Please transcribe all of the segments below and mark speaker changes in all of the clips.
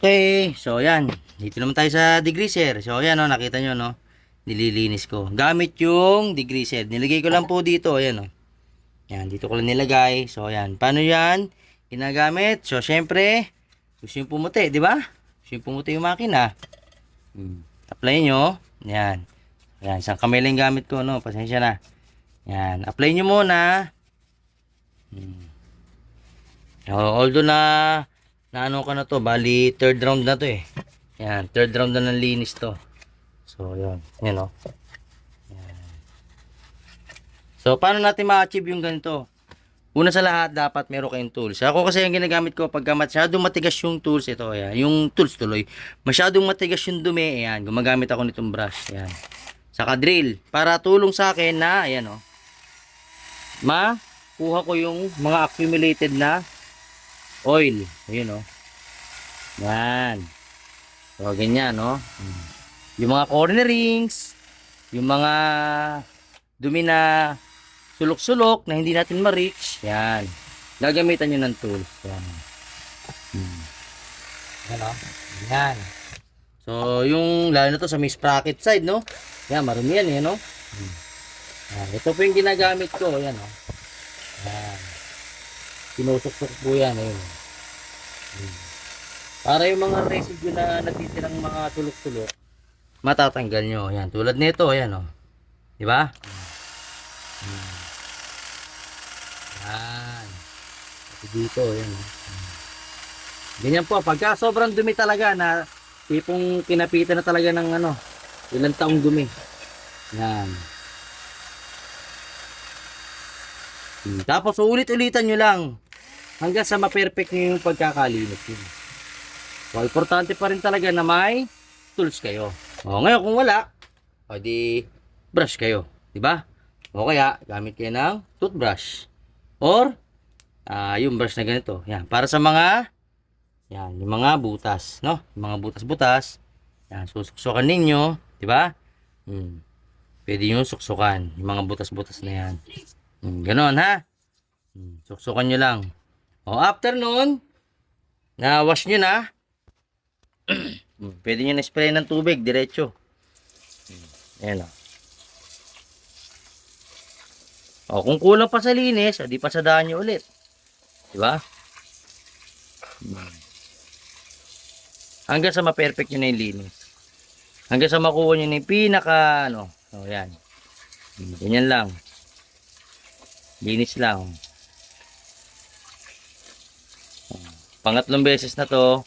Speaker 1: Okay, so yan. Dito naman tayo sa degreaser. So yan, no, nakita nyo, no? Nililinis ko. Gamit yung degreaser. Nilagay ko lang po dito, ayan, no? Yan, dito ko lang nilagay. So yan, paano yan? Ginagamit. So, syempre, gusto yung pumuti, di ba? Gusto yung pumuti yung makina. Hmm. Apply nyo. Yan. Yan, isang kamay lang gamit ko, no? Pasensya na. Yan, apply nyo muna. Hmm. Oh, although na na ano ka na to, bali third round na to eh. Yan, third round na ng linis to. So, yun. Yan o. Yan. So, paano natin ma-achieve yung ganito? Una sa lahat, dapat meron kayong tools. Ako kasi yung ginagamit ko pagka masyadong matigas yung tools, ito, ayan, yung tools tuloy. Masyadong matigas yung dumi, ayan, gumagamit ako nitong brush, ayan. Saka drill, para tulong sa akin na, ayan o, makuha ko yung mga accumulated na oil. Ayun oh. Yan. So, ganyan, no? Hmm. Yung mga corner rings, yung mga dumi na sulok-sulok na hindi natin ma-reach, yan. Gagamitan nyo ng tools. Yan. Hmm. Yan, oh. Yan. So, yung, lalo na to sa may sprocket side, no? Yan, marumi yan, eh, no? Hmm. Yan. Ito po yung ginagamit ko, yan, oh. Yan. Sinusok-sok po yan, ayun. Hmm. Para yung mga residue na natitirang mga sulok-sulok, matatanggal nyo. Yan, tulad nito, ayan o. Di ba? Hmm. Yan. Pati dito, ayan o. Ganyan po, pagka sobrang dumi talaga na tipong kinapitan na talaga ng ano, ilang taong dumi. Yan. Hmm. Tapos ulit-ulitan nyo lang hanggang sa ma-perfect nyo yung pagkakalinis nyo. So, importante pa rin talaga na may tools kayo. O, ngayon kung wala, o di brush kayo. ba? O kaya, gamit kayo ng toothbrush. Or, ah yung brush na ganito. Yan, para sa mga, yan, yung mga butas, no? Yung mga butas-butas. Yan, susuksukan ninyo, ba? Hmm. Pwede nyo suksukan, yung mga butas-butas na yan. Hmm, ganon, ha? Hmm, suksukan nyo lang. O, after nun, na wash nyo na, Hmm, pwede nyo na-spray ng tubig, diretso. Ayan o. O, kung kulang pa sa linis, o, di pasadaan nyo ulit. Diba? Hanggang sa ma-perfect nyo na yung linis. Hanggang sa makuha nyo na yung pinaka, ano, o, yan. Ganyan lang. Linis lang. Pangatlong beses na to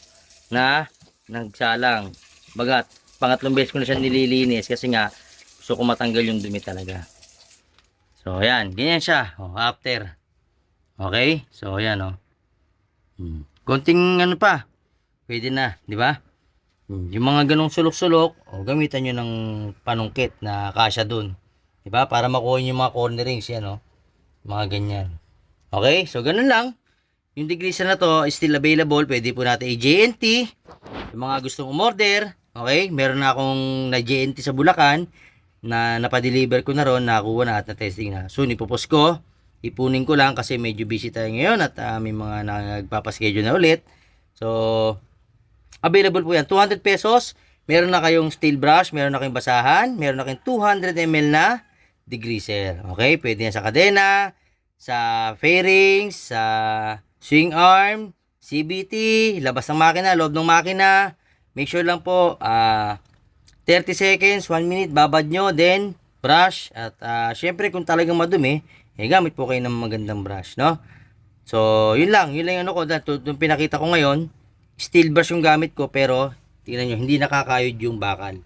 Speaker 1: na nagsalang. Bagat, pangatlong beses ko na siya nililinis kasi nga gusto ko matanggal yung dumi talaga. So, ayan. Ganyan siya. Oh, after. Okay? So, ayan, oh. Hmm. Konting ano pa. Pwede na, di ba? Hmm. Yung mga ganong sulok-sulok, oh, gamitan nyo ng panungkit na kasya dun. Di ba? Para makuha yung mga cornerings, yan, oh. Mga ganyan. Okay? So, ganun lang. Yung degreaser na to is still available. Pwede po natin i-JNT. Yung mga gustong umorder, okay? Meron na akong na-JNT sa Bulacan na napadeliver ko na ron, nakakuha na at na-testing na. Soon, ipopost ko. Ipunin ko lang kasi medyo busy tayo ngayon at ah, may mga nagpapaschedule na ulit. So, available po yan. 200 pesos. Meron na kayong steel brush, meron na kayong basahan, meron na kayong 200 ml na degreaser. Okay? Pwede yan sa kadena, sa fairings, sa swing arm, CBT, labas ng makina, loob ng makina. Make sure lang po, ah 30 seconds, 1 minute, babad nyo, then brush. At ah, syempre kung talagang madumi, eh gamit po kayo ng magandang brush, no? So, yun lang, yun lang yung ano ko, yung pinakita ko ngayon, steel brush yung gamit ko, pero tingnan nyo, hindi nakakayod yung bakal.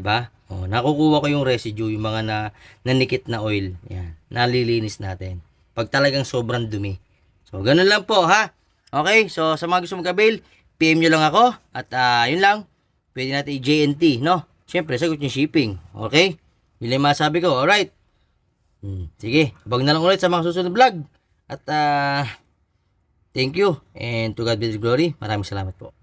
Speaker 1: ba? Oh, nakukuha ko yung residue, yung mga na nanikit na oil. Yan, nalilinis natin. Pag talagang sobrang dumi. So, ganun lang po, ha? Okay, so sa mga gusto mag-avail, PM nyo lang ako. At ah, yun lang, pwede natin i-JNT, no? Siyempre, sagot yung shipping. Okay? Yun lang masabi ko. Alright. Hmm, sige, abang na lang ulit sa mga susunod vlog. At ah, thank you. And to God be the glory. Maraming salamat po.